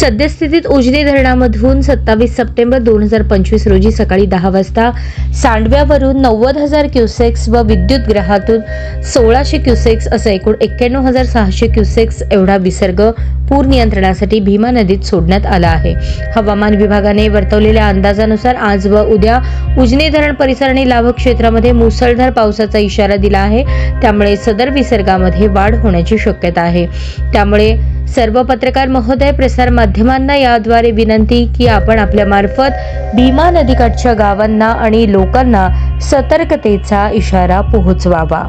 सद्यस्थितीत उजनी धरणामधून सत्तावीस सप्टेंबर दोन हजार पंचवीस रोजी सकाळी दहा वाजता सांडव्यावरून नव्वद हजार क्युसेक्स व विद्युत ग्रहातून सोळाशे क्युसेक्स असं एकूण एक्क्याण्णव हजार सहाशे क्युसेक्स एवढा विसर्ग पूर नियंत्रणासाठी भीमा नदीत सोडण्यात आला आहे. हवामान विभागाने वर्तवलेल्या अंदाजानुसार आज व उद्या उजनी धरण परिसर आणि लाभक क्षेत्रामध्ये मुसळधार पावसाचा इशारा दिला आहे. त्यामुळे सदर विसर्गामध्ये वाढ होण्याची शक्यता आहे. त्यामुळे सर्व पत्रकार महोदय प्रसार माध्यमांना याद्वारे विनंती की आपण आपल्या मार्फत भीमा नदीकाठच्या गावांना आणि लोकांना सतर्कतेचा इशारा पोहोचवावा.